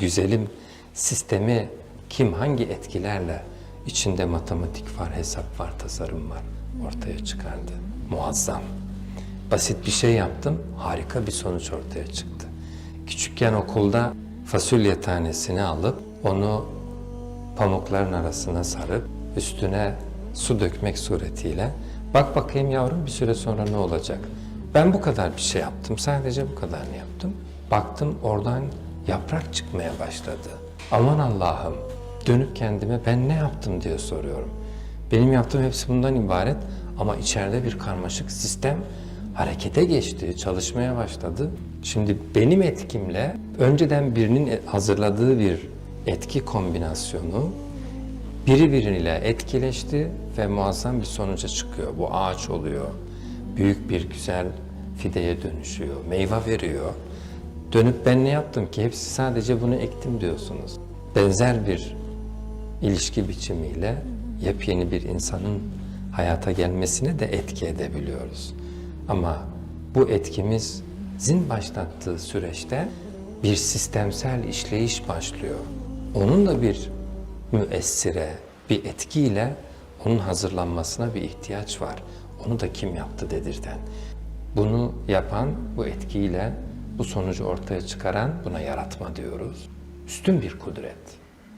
Güzelim sistemi kim hangi etkilerle içinde matematik var, hesap var, tasarım var ortaya çıkardı. Muazzam. Basit bir şey yaptım, harika bir sonuç ortaya çıktı. Küçükken okulda fasulye tanesini alıp onu pamukların arasına sarıp üstüne su dökmek suretiyle bak bakayım yavrum bir süre sonra ne olacak? Ben bu kadar bir şey yaptım. Sadece bu kadarını yaptım. Baktım oradan yaprak çıkmaya başladı. Aman Allah'ım dönüp kendime ben ne yaptım diye soruyorum. Benim yaptığım hepsi bundan ibaret ama içeride bir karmaşık sistem harekete geçti, çalışmaya başladı. Şimdi benim etkimle önceden birinin hazırladığı bir etki kombinasyonu biri biriyle etkileşti ve muazzam bir sonuca çıkıyor. Bu ağaç oluyor. Büyük bir güzel fideye dönüşüyor. Meyve veriyor. Dönüp ben ne yaptım ki? Hepsi sadece bunu ektim diyorsunuz. Benzer bir ilişki biçimiyle yepyeni bir insanın hayata gelmesine de etki edebiliyoruz. Ama bu etkimizin başlattığı süreçte bir sistemsel işleyiş başlıyor. Onun da bir müessire, bir etkiyle onun hazırlanmasına bir ihtiyaç var. Onu da kim yaptı dedirten. Bunu yapan, bu etkiyle bu sonucu ortaya çıkaran buna yaratma diyoruz. Üstün bir kudret.